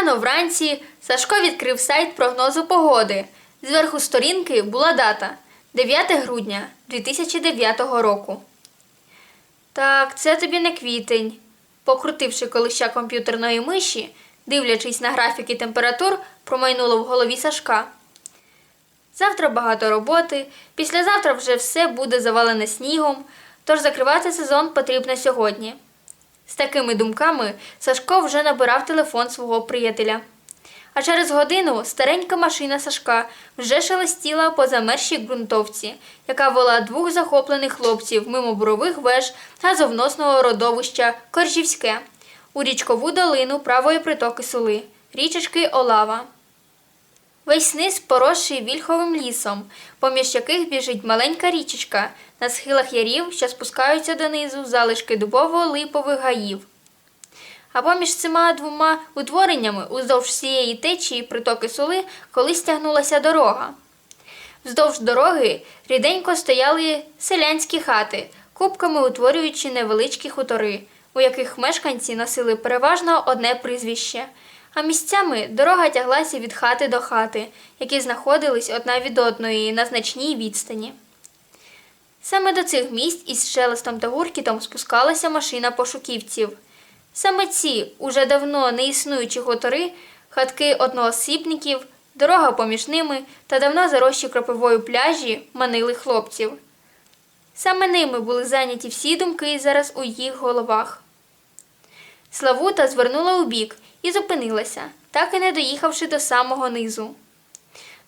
Рано вранці Сашко відкрив сайт прогнозу погоди. Зверху сторінки була дата 9 грудня 2009 року. Так, це тобі не квітень. Покрутивши колища комп'ютерної миші, дивлячись на графіки температур, промайнуло в голові Сашка. Завтра багато роботи, післязавтра вже все буде завалене снігом, тож закривати сезон потрібно сьогодні. З такими думками Сашко вже набирав телефон свого приятеля. А через годину старенька машина Сашка вже шелестіла по замершій ґрунтовці, яка вела двох захоплених хлопців мимо бурових веж газовносного родовища Коржівське у річкову долину правої притоки Сули, річечки Олава. Весь низ поросший вільховим лісом, поміж яких біжить маленька річечка, на схилах ярів, що спускаються донизу залишки дубово-липових гаїв. А поміж цими двома утвореннями уздовж всієї течії притоки сули колись тягнулася дорога. Вздовж дороги ріденько стояли селянські хати, купками утворюючи невеличкі хутори, у яких мешканці носили переважно одне прізвище, а місцями дорога тяглася від хати до хати, які знаходились одна від одної на значній відстані. Саме до цих місць із шелестом та гуркітом спускалася машина пошуківців. Саме ці уже давно не існуючі хутори, хатки одноосібників, дорога поміж ними та давно заросші кропивою пляжі манили хлопців. Саме ними були зайняті всі думки зараз у їх головах. Славута звернула у бік і зупинилася, так і не доїхавши до самого низу.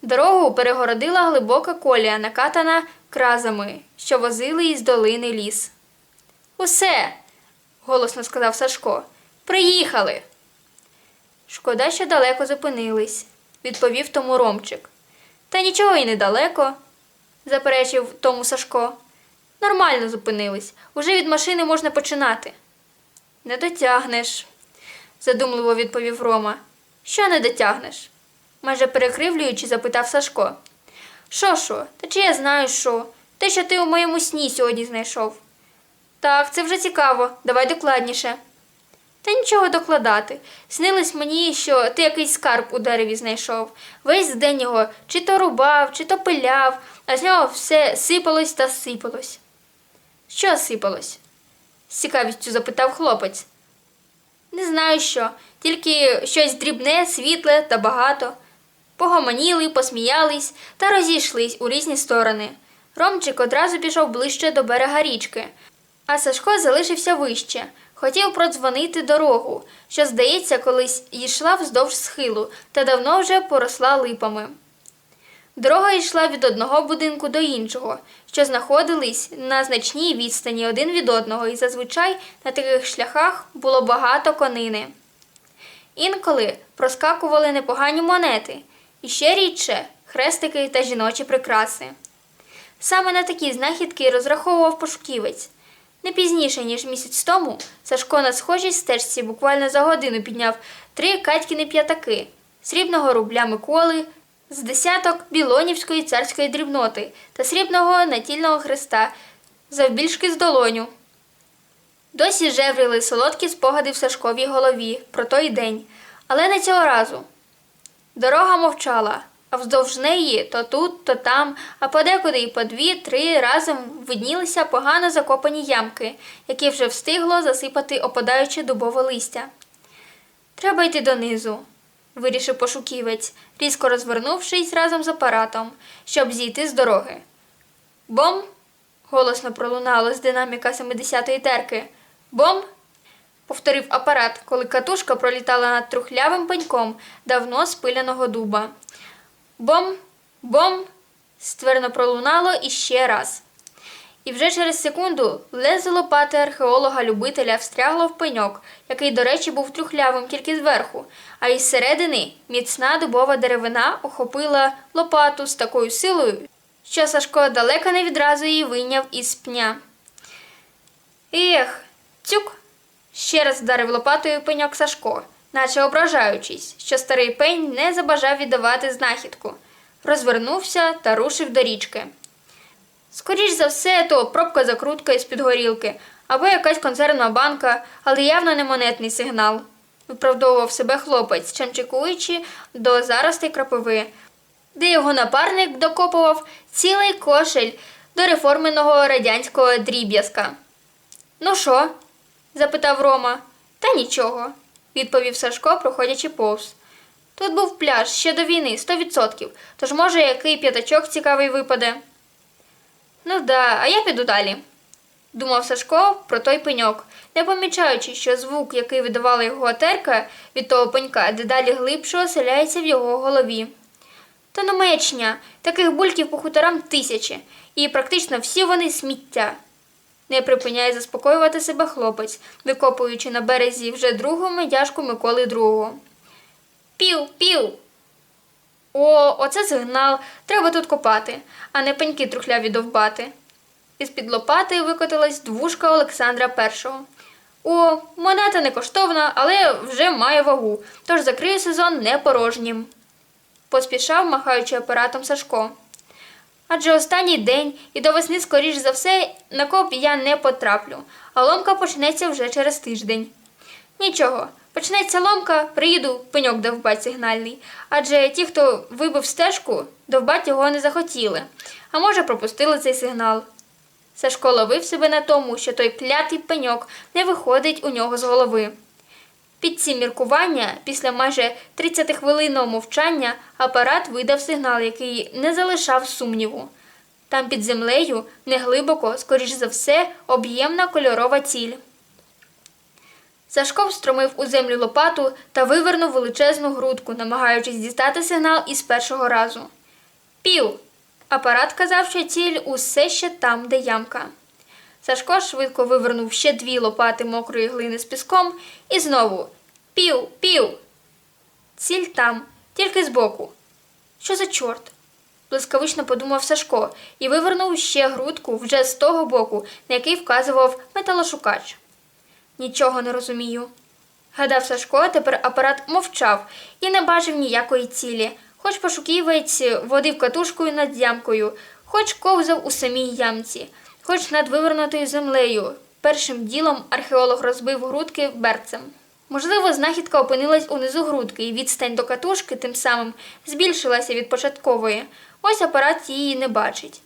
Дорогу перегородила глибока колія, накатана кразами, що возили із долини ліс. Усе, голосно сказав Сашко. Приїхали. Шкода, що далеко зупинились, відповів тому Ромчик. Та нічого й недалеко, заперечив тому Сашко. Нормально зупинились. Уже від машини можна починати. Не дотягнеш, задумливо відповів Рома. Що не дотягнеш? майже перекривлюючи, запитав Сашко. Що що? Та чи я знаю що? Те, що ти у моєму сні сьогодні знайшов. Так, це вже цікаво, давай докладніше. Та нічого докладати. Снилось мені, що ти якийсь скарб у дереві знайшов. Весь день його чи то рубав, чи то пиляв, а з нього все сипалось та сипалось. Що сипалось? з цікавістю запитав хлопець. Не знаю що, тільки щось дрібне, світле та багато. Погомоніли, посміялись та розійшлись у різні сторони. Ромчик одразу пішов ближче до берега річки, а Сашко залишився вище. Хотів продзвонити дорогу, що, здається, колись йшла вздовж схилу та давно вже поросла липами. Дорога йшла від одного будинку до іншого, що знаходились на значній відстані один від одного, і зазвичай на таких шляхах було багато конини. Інколи проскакували непогані монети, і ще рідше хрестики та жіночі прикраси. Саме на такі знахідки розраховував пошуківець. Не пізніше, ніж місяць тому, Сашко на схожій стежці буквально за годину підняв три катькіни п'ятаки, срібного рубля Миколи, з десяток білонівської царської дрібноти та срібного натільного хреста завбільшки з долоню. Досі жевріли солодкі спогади в Сашковій голові про той день, але не цього разу. Дорога мовчала, а вздовж неї то тут, то там, а подекуди й по дві-три разом виднілися погано закопані ямки, які вже встигло засипати опадаюче дубове листя. Треба йти донизу, вирішив пошуківець, різко розвернувшись разом з апаратом, щоб зійти з дороги. Бом! голосно пролунало з динаміка 70-ї терки. Бом! повторив апарат, коли катушка пролітала над трухлявим пеньком давно спиляного дуба. Бом, бом, ствердно пролунало іще раз. І вже через секунду лезо лопати археолога-любителя встрягло в пеньок, який, до речі, був трухлявим тільки зверху, а із середини міцна дубова деревина охопила лопату з такою силою, що Сашко далеко не відразу її вийняв із пня. Ех, цюк! ще раз вдарив лопатою пеньок Сашко, наче ображаючись, що старий пень не забажав віддавати знахідку. Розвернувся та рушив до річки. Скоріш за все, то пробка закрутка із-під горілки або якась консервна банка, але явно не монетний сигнал, виправдовував себе хлопець, чимчикуючи до заростей крапиви, де його напарник докопував цілий кошель до реформеного радянського дріб'язка. Ну що? запитав Рома. Та нічого, відповів Сашко, проходячи повз. Тут був пляж ще до війни, 100%, тож може який п'ятачок цікавий випаде. Ну да, а я піду далі. Думав Сашко про той пеньок, не помічаючи, що звук, який видавала його терка від того пенька, дедалі глибше оселяється в його голові. Та ну маячня, таких бульків по хуторам тисячі, і практично всі вони сміття. Не припиняє заспокоювати себе хлопець, викопуючи на березі вже другу медяшку Миколи Другого. Пів, пів. О, оце сигнал. Треба тут копати, а не пеньки трухляві довбати. Із-під лопати викотилась двушка Олександра І. О, монета не коштовна, але вже має вагу, тож закриє сезон не порожнім. Поспішав, махаючи апаратом Сашко. Адже останній день і до весни, скоріш за все, на коп я не потраплю, а ломка почнеться вже через тиждень. Нічого, почнеться ломка, приїду, пеньок довбать сигнальний. Адже ті, хто вибив стежку, довбать його не захотіли, а може пропустили цей сигнал. Сашко ловив себе на тому, що той клятий пеньок не виходить у нього з голови. Під ці міркування, після майже 30-хвилинного мовчання, апарат видав сигнал, який не залишав сумніву. Там під землею, неглибоко, скоріш за все, об'ємна кольорова ціль. Сашко встромив у землю лопату та вивернув величезну грудку, намагаючись дістати сигнал із першого разу. Пів! Апарат казав, що ціль усе ще там, де ямка. Сашко швидко вивернув ще дві лопати мокрої глини з піском і знову пів, пів. Ціль там, тільки збоку. Що за чорт? блискавично подумав Сашко і вивернув ще грудку вже з того боку, на який вказував металошукач. Нічого не розумію. Гадав Сашко, тепер апарат мовчав і не бачив ніякої цілі, хоч пошуківець водив катушкою над ямкою, хоч ковзав у самій ямці, хоч над вивернутою землею. Першим ділом археолог розбив грудки берцем. Можливо, знахідка опинилась унизу грудки, і відстань до катушки тим самим збільшилася від початкової. Ось апарат її не бачить.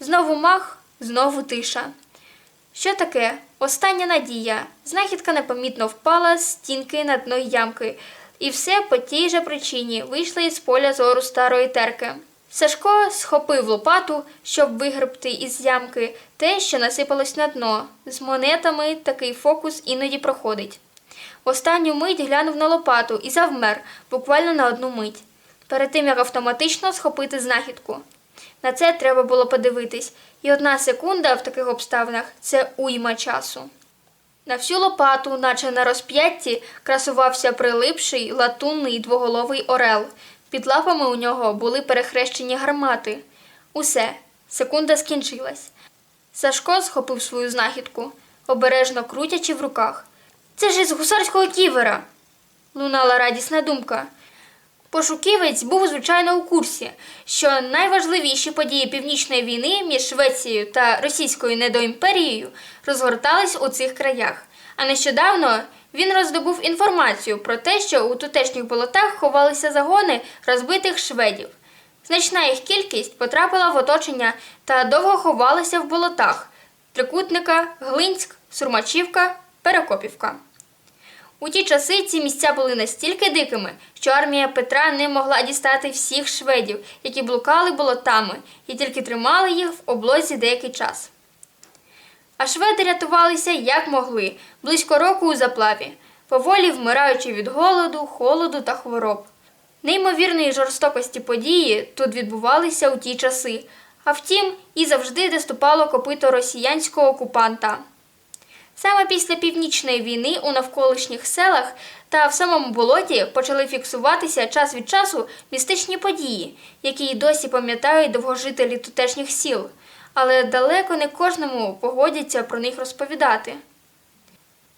Знову мах, знову тиша. Що таке? Остання надія. Знахідка непомітно впала з стінки на дно ямки, і все по тій же причині вийшла із поля зору старої терки. Сашко схопив лопату, щоб вигребти із ямки те, що насипалось на дно. З монетами такий фокус іноді проходить. В останню мить глянув на лопату і завмер, буквально на одну мить, перед тим як автоматично схопити знахідку. На це треба було подивитись, і одна секунда в таких обставинах це уйма часу. На всю лопату, наче на розп'ятті, красувався прилипший латунний двоголовий орел. Під лапами у нього були перехрещені гармати. Усе, секунда скінчилась. Сашко схопив свою знахідку, обережно крутячи в руках. Це ж із гусарського ківера. лунала радісна думка. Пошуківець був, звичайно, у курсі, що найважливіші події північної війни між Швецією та Російською недоімперією розгортались у цих краях. А нещодавно він роздобув інформацію про те, що у тутешніх болотах ховалися загони розбитих шведів. Значна їх кількість потрапила в оточення та довго ховалася в болотах Трикутника, Глинськ, Сурмачівка, Перекопівка. У ті часи ці місця були настільки дикими, що армія Петра не могла дістати всіх шведів, які блукали болотами, і тільки тримали їх в облозі деякий час. А шведи рятувалися як могли, близько року у заплаві, поволі вмираючи від голоду, холоду та хвороб. Неймовірної жорстокості події тут відбувалися у ті часи, а втім, і завжди доступало копито росіянського окупанта. Саме після північної війни у навколишніх селах та в самому болоті почали фіксуватися час від часу містичні події, які й досі пам'ятають довгожителі тутешніх сіл, але далеко не кожному погодяться про них розповідати.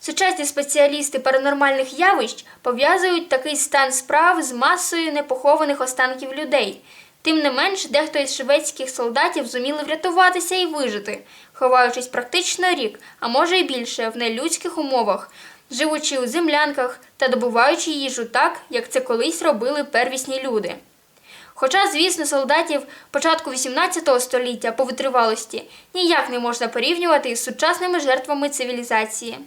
Сучасні спеціалісти паранормальних явищ пов'язують такий стан справ з масою непохованих останків людей. Тим не менш, дехто із шведських солдатів зуміли врятуватися і вижити, ховаючись практично рік, а може й більше, в нелюдських умовах, живучи у землянках та добуваючи їжу так, як це колись робили первісні люди. Хоча, звісно, солдатів початку XVIII століття по витривалості ніяк не можна порівнювати із сучасними жертвами цивілізації.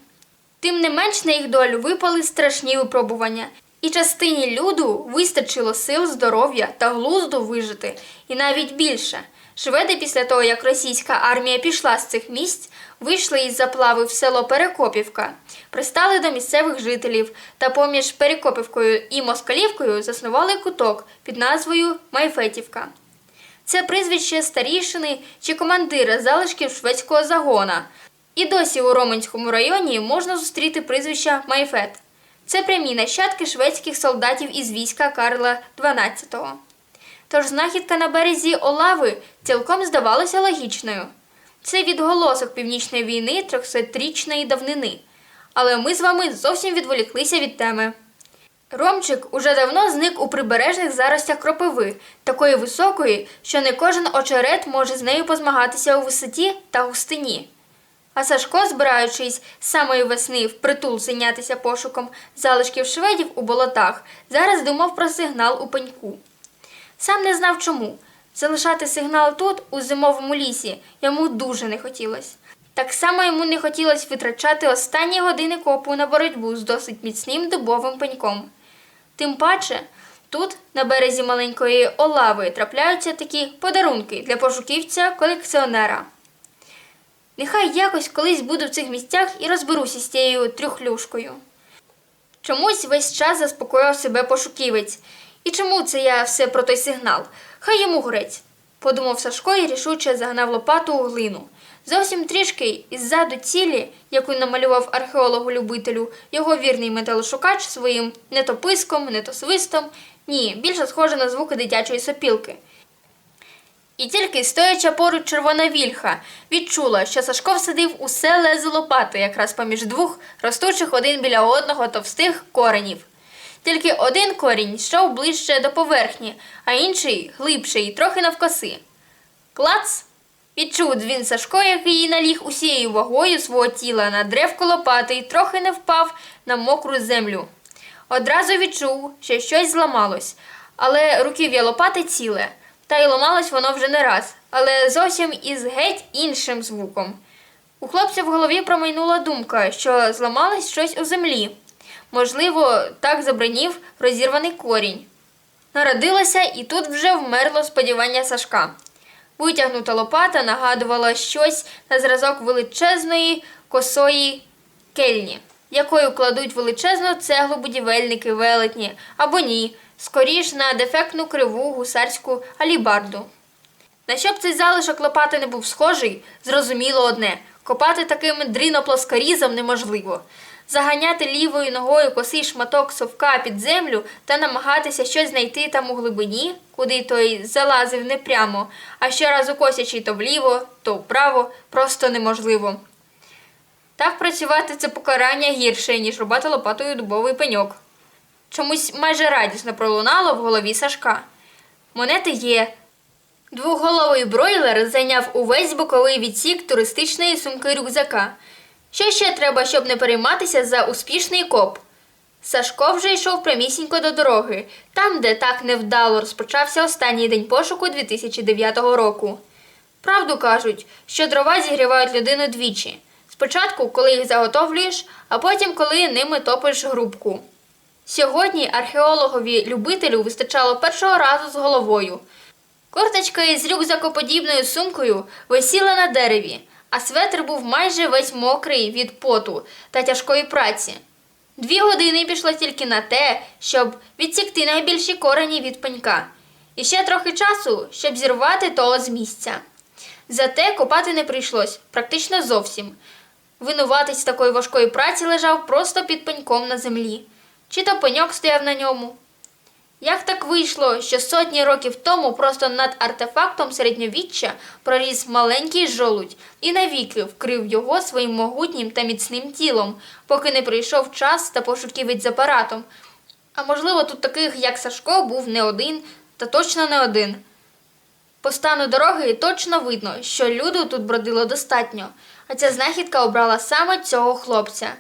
Тим не менш на їх долю випали страшні випробування, і частині люду вистачило сил, здоров'я та глузду вижити, і навіть більше. Шведи після того, як російська армія пішла з цих місць, вийшли із заплави в село Перекопівка, пристали до місцевих жителів та поміж Перекопівкою і Москалівкою заснували куток під назвою Майфетівка. Це прізвище старішини чи командира залишків шведського загона. І досі у Роменському районі можна зустріти прізвище Майфет. Це прямі нащадки шведських солдатів із війська Карла XII. Тож знахідка на березі Олави цілком здавалася логічною. Це відголосок північної війни 300-річної давнини. Але ми з вами зовсім відволіклися від теми. Ромчик уже давно зник у прибережних заростях кропиви, такої високої, що не кожен очерет може з нею позмагатися у висоті та густині. А Сашко, збираючись з самої весни впритул зайнятися пошуком залишків шведів у болотах, зараз думав про сигнал у пеньку. Сам не знав чому. Залишати сигнал тут, у зимовому лісі, йому дуже не хотілося. Так само йому не хотілося витрачати останні години копу на боротьбу з досить міцним дубовим пеньком. Тим паче, тут, на березі маленької Олави, трапляються такі подарунки для пошуківця-колекціонера. Нехай якось колись буду в цих місцях і розберуся з цією трюхлюшкою. Чомусь весь час заспокоював себе пошуківець. І чому це я все про той сигнал? Хай йому горець, подумав Сашко і рішуче загнав лопату у глину. Зовсім трішки іззаду цілі, яку намалював археологу-любителю, його вірний металошукач своїм не то писком, не то свистом, ні, більше схоже на звуки дитячої сопілки. І тільки стояча поруч червона вільха, відчула, що Сашко всадив усе лезо лопати якраз поміж двох ростучих один біля одного товстих коренів. Тільки один корінь йшов ближче до поверхні, а інший глибший, трохи навкоси. Клац! Відчув дзвін Сашко, який наліг усією вагою свого тіла на древко лопати і трохи не впав на мокру землю. Одразу відчув, що щось зламалось, але руків'я лопати ціле, та й ламалось воно вже не раз, але зовсім із геть іншим звуком. У хлопця в голові промайнула думка, що зламалось щось у землі. Можливо, так забринів розірваний корінь. Народилося і тут вже вмерло сподівання Сашка. Витягнута лопата нагадувала щось на зразок величезної косої кельні, якою кладуть величезну цеглу будівельники велетні або ні, скоріш на дефектну криву гусарську алібарду. На що б цей залишок лопати не був схожий, зрозуміло одне копати таким дріноплоскорізом неможливо. Заганяти лівою ногою косий шматок совка під землю та намагатися щось знайти там у глибині, куди той залазив не прямо, а щоразу косячи то вліво, то вправо, просто неможливо. Так працювати це покарання гірше, ніж рубати лопатою дубовий пеньок. Чомусь майже радісно пролунало в голові Сашка. Монети є. Двоголовий бройлер зайняв увесь боковий відсік туристичної сумки рюкзака. Що ще треба, щоб не перейматися за успішний коп? Сашко вже йшов прямісінько до дороги, там, де так невдало розпочався останній день пошуку 2009 року. Правду кажуть, що дрова зігрівають людину двічі. Спочатку, коли їх заготовлюєш, а потім, коли ними топиш грубку. Сьогодні археологові любителю вистачало першого разу з головою. Корточка із рюкзакоподібною сумкою висіла на дереві, а светр був майже весь мокрий від поту та тяжкої праці. Дві години пішло тільки на те, щоб відсікти найбільші корені від пенька, і ще трохи часу, щоб зірвати того з місця. Зате копати не прийшлось, практично зовсім. Винуватець такої важкої праці лежав просто під пеньком на землі, чи то пеньок стояв на ньому. Як так вийшло, що сотні років тому просто над артефактом середньовіччя проріс маленький жолудь і навіки вкрив його своїм могутнім та міцним тілом, поки не прийшов час та пошуківець з апаратом. А можливо, тут таких, як Сашко, був не один, та точно не один. По стану дороги точно видно, що люду тут бродило достатньо, а ця знахідка обрала саме цього хлопця.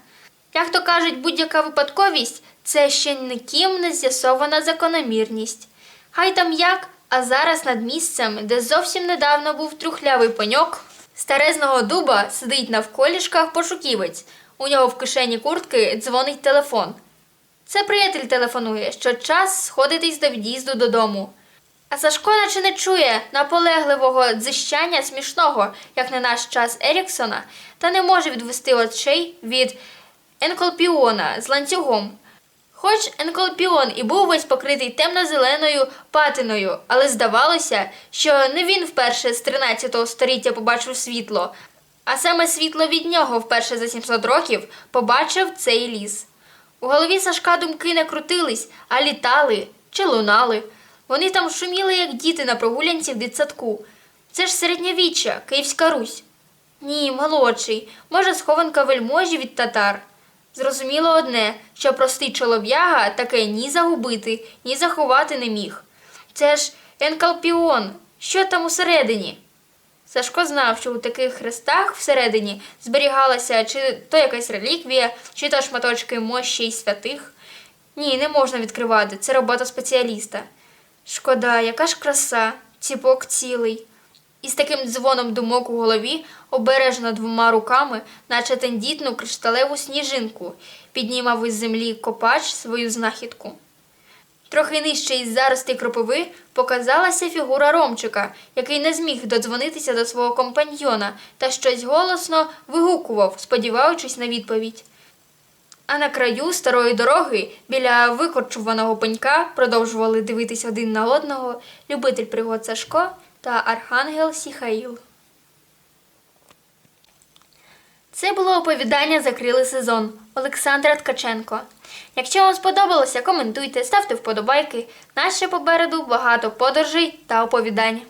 Як то кажуть, будь-яка випадковість це ще ніким не з'ясована закономірність. Хай там як, а зараз над місцем, де зовсім недавно був трухлявий пеньок, старезного дуба сидить навколішках пошуківець. У нього в кишені куртки дзвонить телефон. Це приятель телефонує, що час сходитись до від'їзду додому. А Сашко наче не чує наполегливого дзищання смішного, як на наш час Еріксона, та не може відвести очей від енколпіона з ланцюгом. Хоч енколпіон і був весь покритий темно-зеленою патиною, але здавалося, що не він вперше з 13 століття побачив світло, а саме світло від нього вперше за 700 років побачив цей ліс. У голові Сашка думки не крутились, а літали чи лунали. Вони там шуміли, як діти на прогулянці в дитсадку. Це ж середньовіччя, Київська Русь. Ні, молодший, може, схованка вельможі від татар. Зрозуміло одне, що простий чолов'яга таке ні загубити, ні заховати не міг. Це ж енкалпіон, що там усередині? Сашко знав, що у таких хрестах всередині зберігалася чи то якась реліквія, чи то шматочки мощі й святих. Ні, не можна відкривати, це робота спеціаліста. Шкода, яка ж краса, ціпок цілий. І з таким дзвоном думок у голові, обережно двома руками, наче тендітну кришталеву сніжинку, піднімав із землі копач свою знахідку. Трохи нижче із зарости кропиви показалася фігура Ромчика, який не зміг додзвонитися до свого компаньйона та щось голосно вигукував, сподіваючись на відповідь. А на краю старої дороги, біля викорчуваного пенька, продовжували дивитись один на одного любитель пригод Сашко та архангел Сіхаїл. Це було оповідання Закрили сезон Олександра Ткаченко. Якщо вам сподобалося, коментуйте, ставте вподобайки. Нас ще попереду багато подорожей та оповідань.